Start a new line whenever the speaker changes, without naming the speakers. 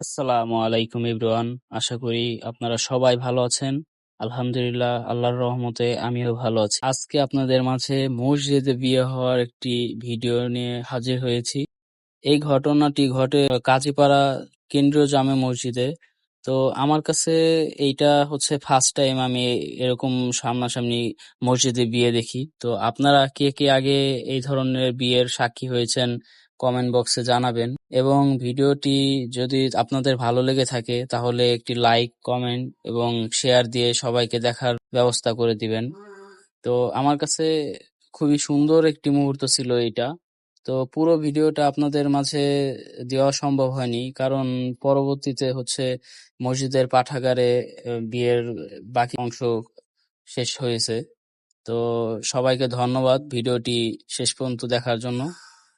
আসসালামু আলাইকুম ইব্রুয়ান। আশা করি আপনারা সবাই ভালো আছেন। আলহামদুলিল্লাহ, আল্লাহর রহমতে আমিও ভালো আছি। আজকে আপনাদের মাঝে মসজিদে বিয়ে হওয়ার একটি ভিডিও নিয়ে হাজির হয়েছি। এই ঘটনাটি ঘটে কাজীপাড়া কেন্দ্রীয় জামে মসজিদে। তো আমার কাছে এইটা হচ্ছে ফার্স্ট টাইম আমি এরকম সামনাসামনি মসজিদে বিয়ে দেখি। তো আপনারা কে কে আগে এই ধরনের বিয়ের সাক্ষী হয়েছেন? কমেন্ট বক্সে জানাবেন। এবং ভিডিওটি যদি আপনাদের ভালো লেগে থাকে, তাহলে একটি লাইক, কমেন্ট এবং শেয়ার দিয়ে সবাইকে দেখার ব্যবস্থা করে দিবেন। তো আমার কাছে খুবই সুন্দর একটি মুহূর্ত ছিল এটা তো পুরো ভিডিওটা আপনাদের মাঝে দেওয়া সম্ভব হয়নি, কারণ পরবর্তীতে হচ্ছে মসজিদের পাঠাগারে বিয়ের বাকি অংশ শেষ হয়েছে। তো সবাইকে ধন্যবাদ ভিডিওটি শেষ পর্যন্ত দেখার জন্য।